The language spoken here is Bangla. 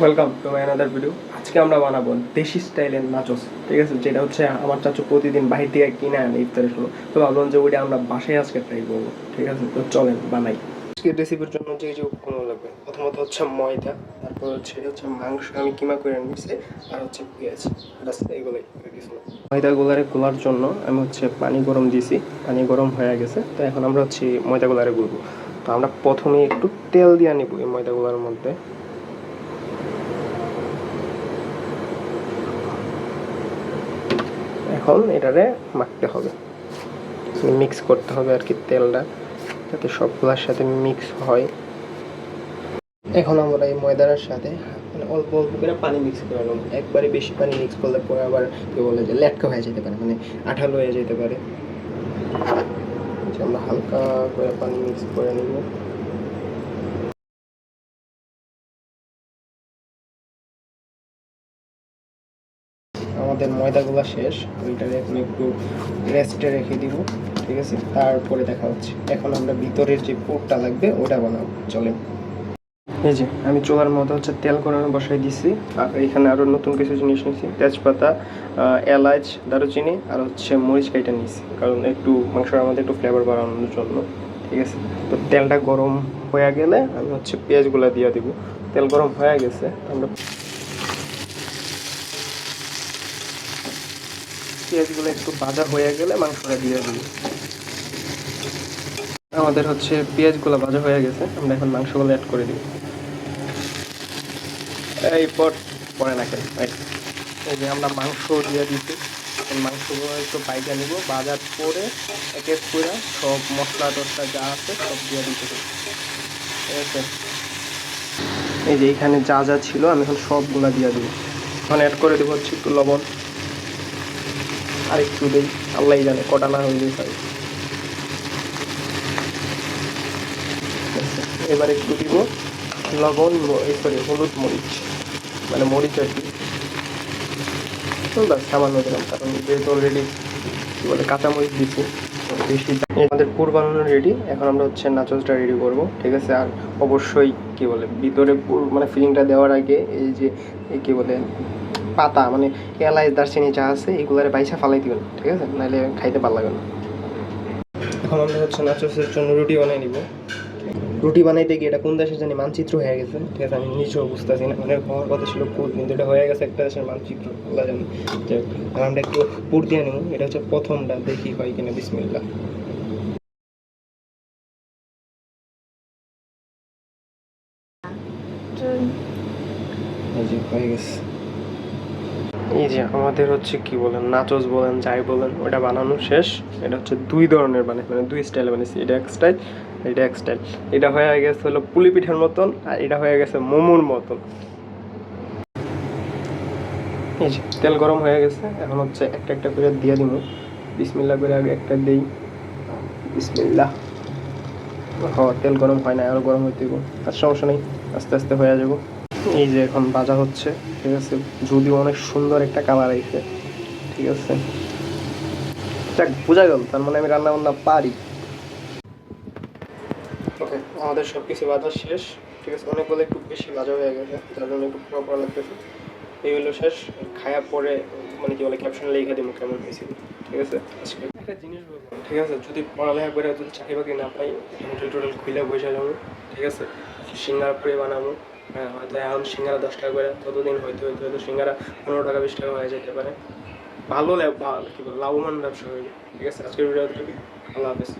Welcome to my another video আজকে আমরা বানাবো দেশি স্টাইলের নাচস ঠিক আছে? যেটা হচ্ছে আমার চাচু প্রতিদিন বাহির থেকে কিনে আনে ইফতারের সময়। তো ভাবলাম যে ওইটা আমরা বাসায় আজকে ট্রাই করব, ঠিক আছে? তো চলেন, বানাই। আজকের রেসিপির জন্য যে যে উপকরণ লাগবে, প্রথমত হচ্ছে ময়দা, তারপর হচ্ছে হচ্ছে মাংস, আমি কিমা করে নিয়েছি আর হচ্ছে পেঁয়াজ কিছু না। ময়দা গোলারে গোলার জন্য আমি হচ্ছে পানি গরম দিয়েছি পানি গরম হয়ে গেছে, তো এখন আমরা হচ্ছে ময়দা গোলারে গুলবো। তো আমরা প্রথমে একটু তেল দিয়ে নিব এই ময়দা গোলার মধ্যে। এখন এটারে মাখতে হবে। মিক্স করতে হবে আর কি তেলটা, যাতে সবগুলোর সাথে মিক্স হয়। এখন আমরা এই ময়দার সাথে মানে অল্প অল্প করে পানি মিক্স করে নেব। একবারে বেশি পানি মিক্স করলে পরে আবার কি বলে যে লেটকা হয়ে যেতে পারে মানে আঠালো হয়ে যেতে পারে। আমরা হালকা করে পানি মিক্স করে নিব। আমাদের ময়দাগুলো শেষ, ওইটারে এখন একটু রেস্টে রেখে দিব, ঠিক আছে? তারপরে দেখা হচ্ছে। এখন আমরা ভিতরের যে পুরটা লাগবে, ওটা বানাবো। চলেন। এই যে, আমি চুলার মধ্যে হচ্ছে তেল গরমে বসাই দিছি, আর এখানে আরও নতুন কিছু জিনিস নিয়েছি তেজপাতা এলাচ, দারুচিনি, আর হচ্ছে মরিচ কাইটা নিয়েছি কারণ একটু মাংসের আমাদের একটু ফ্লেভার বাড়ানোর জন্য, ঠিক আছে? তো তেলটা গরম হয়ে গেলে আমি হচ্ছে পেঁয়াজগুলো দিয়ে দিব। তেল গরম হয়ে গেছে আমরা পেঁয়াজগুলো একটু ভাজা হয়ে গেলে মাংসটা দিয়ে দিব আমাদের হচ্ছে পেঁয়াজগুলো ভাজা হয়ে গেছে, আমরা এখন মাংসগুলো অ্যাড করে দিব এই পর, পরে না কেন এই যে আমরা মাংস দিয়ে দিচ্ছি মাংসগুলো একটু বাইকা নিব, বাজার করে এক এক করে সব মশলা টসলা যা আছে সব দিয়ে দিতে ঠিক আছে? এই যে এখানে যা যা ছিল, আমি এখন সবগুলা দিয়ে দিব। এখন অ্যাড করে দেবো হচ্ছে একটু লবণ। আর একটু দিই আল্লাহ জানে, কটা না হয়ে। যায় এবার একটু দিব লবণ সরি হলুদ মরিচ মানে মরিচ আর কি। ব্যাস, সামান্য দিলাম, কারণ যেহেতু অলরেডি কী বলে কাঁচা মরিচ দিচ্ছি বেশি আমাদের পুর বানানো রেডি এখন আমরা হচ্ছে নাচসটা রেডি করব, ঠিক আছে? আর অবশ্যই কি বলে, ভিতরে পুর মানে ফিলিংটা দেওয়ার আগে এই যে কী বলে পাতা মানে এলাচ, দারচিনি যা আছে এগুলার বাইসা ফালাই দিবেন, ঠিক আছে? নাহলে খাইতে ভালো লাগবে না। এখন আমরা হচ্ছে নাচসের জন্য রুটি বানাই নিব। রুটি বানাইতে গিয়ে এটা কোন দেশের জানি মানচিত্র হয়ে গেছে, ঠিক আছে? আমি নিজেও বুঝতেছি না মানে হওয়ার কথা ছিল পুর কিন্তু এটা হয়ে গেছে একটা দেশের মানচিত্র, আল্লাহ জানে। আর আমরা একটু পুর দিয়ে নেব, এটা হচ্ছে প্রথমটা, দেখি হয় কিনা বিসমিল্লা হয়ে গেছে। এই যে আমাদের হচ্ছে কি বলেন, নাচস বলেন, যাই বলেন, ওটা বানানো শেষ। এটা হচ্ছে দুই ধরনের বানিয়েছি মানে দুই স্টাইল বানিয়েছি এটা এক স্টাইল এটা এক স্টাইল এটা হয়ে গেছে হলো পুলি পিঠার মতন, আর এটা হয়ে গেছে মোমোর মতন। এই যে তেল গরম হয়ে গেছে, এখন হচ্ছে একটা একটা করে দিয়ে দিব। বিসমিল্লা করে আগে একটা দিই। বিসমিল্লা হ তেল গরম হয় না আরও গরম হইতে আর সমস্যা নেই, আস্তে আস্তে হয়ে যাব। এই যে এখন ভাজা হচ্ছে, ঠিক আছে? যদিও অনেক সুন্দর একটা কালার আইছে, ঠিক আছে? যাক, বোঝা গেল, তার মানে আমি রান্না বান্না পারি। ওকে আমাদের সব কিছু ভাজা শেষ, ঠিক আছে? অনেকগুলো একটু বেশি ভাজা হয়ে গেছে, যার জন্য একটু পুরো পড়া লাগতেছে। এই হলো শেষ, খায়া পরে মানে কি বলে ক্যাপশন লিখে দিব কেমন হয়েছিল ঠিক আছে? একটা জিনিস ঠিক আছে, যদি পড়ালেখা করে যদি চাকরি বাকরি না পাই হোটেল টোটেল খুলে বসে যাব, ঠিক আছে? সিঙ্গার করে বানাবো হ্যাঁ হয়তো এখন সিঙ্গারা দশ টাকা করে, ততদিন হয়তো হয়তো হয়তো সিঙ্গারা পনেরো টাকা, বিশ টাকা হয়ে যেতে পারে। ভালো লাভ কি বল, লাভবান ব্যবসা হয়ে ঠিক আছে? আজকের ভিডিও আল্লাহ হাফেজ।